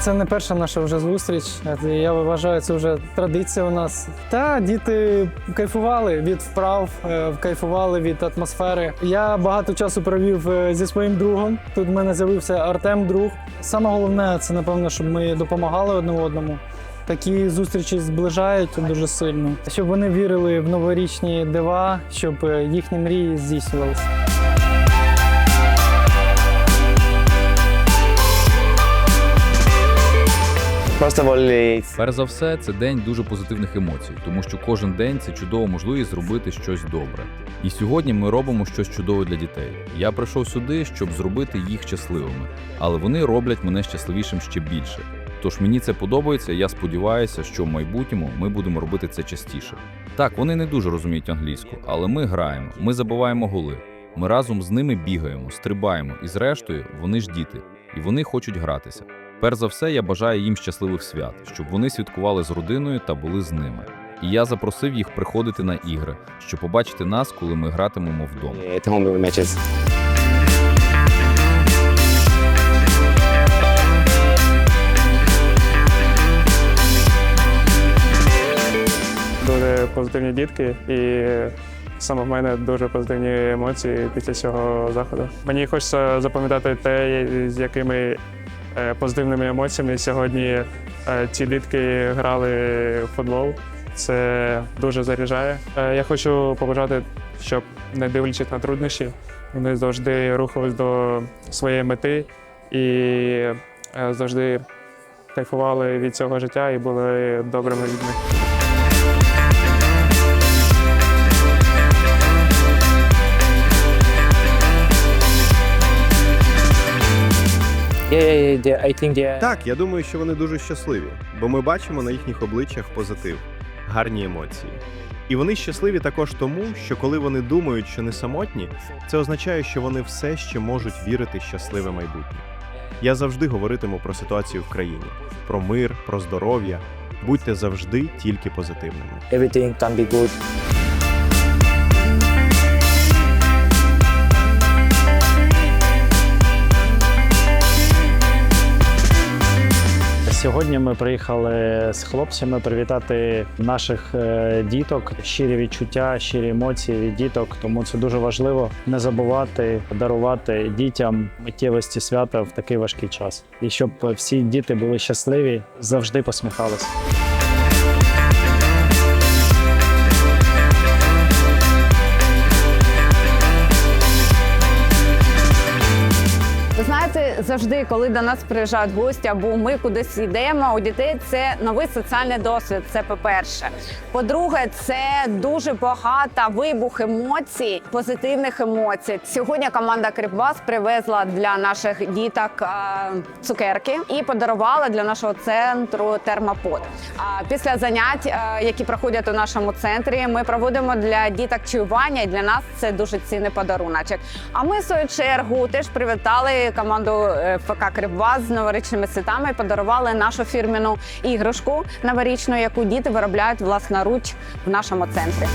це не перша наша вже зустріч. Е, Я вважаю, це вже традиція у нас. Та діти кайфували від вправ, е, кайфували від атмосфери. Я багато часу провів е, зі своїм другом. Тут в мене з'явився Артем, друг. Саме головне це напевно, щоб ми допомагали одне одному. Такі зустрічі зближають дуже сильно, щоб вони вірили в новорічні дива, щоб їхні мрії здійснювалися. Перш за все, це день дуже позитивних емоцій, тому що кожен день це чудова можливість зробити щось добре. І сьогодні ми робимо щось чудове для дітей. Я прийшов сюди, щоб зробити їх щасливими, але вони роблять мене щасливішим ще більше. Тож мені це подобається. Я сподіваюся, що в майбутньому ми будемо робити це частіше. Так, вони не дуже розуміють англійську, але ми граємо, ми забиваємо голи. Ми разом з ними бігаємо, стрибаємо, і зрештою вони ж діти, і вони хочуть гратися. Перш за все, я бажаю їм щасливих свят, щоб вони святкували з родиною та були з ними. І я запросив їх приходити на ігри, щоб побачити нас, коли ми гратимемо вдома. дуже позитивні дітки, і саме в мене дуже позитивні емоції після цього заходу. Мені хочеться запам'ятати те, з якими позитивними емоціями сьогодні е, ці дітки грали в футбол. Це дуже заряджає. Е, Я хочу побажати, щоб не дивлячись на труднощі, вони завжди рухались до своєї мети і е, завжди кайфували від цього життя і були добрими людьми. Так, я думаю, що вони дуже щасливі, бо ми бачимо на їхніх обличчях позитив, гарні емоції. І вони щасливі також тому, що коли вони думають, що не самотні, це означає, що вони все ще можуть вірити в щасливе майбутнє. Я завжди говоритиму про ситуацію в країні, про мир, про здоров'я. Будьте завжди тільки позитивними. Everything can be good. Сьогодні ми приїхали з хлопцями привітати наших е, діток. Щирі відчуття, щирі емоції від діток. Тому це дуже важливо не забувати дарувати дітям миттєвості свята в такий важкий час. І щоб всі діти були щасливі, завжди посміхалися. Завжди, коли до нас приїжджають гості або ми кудись йдемо, у дітей це новий соціальний досвід. Це по-перше. По-друге, це дуже багато вибух емоцій, позитивних емоцій. Сьогодні команда Кріпбас привезла для наших діток е, цукерки і подарувала для нашого центру термопод. А після занять, е, які проходять у нашому центрі, ми проводимо для діток чаювання, і для нас це дуже цінний подаруночок. А ми в свою чергу теж привітали команду ФК Кривбас з новорічними святами подарували нашу фірміну іграшку новорічну, яку діти виробляють власноруч в нашому центрі.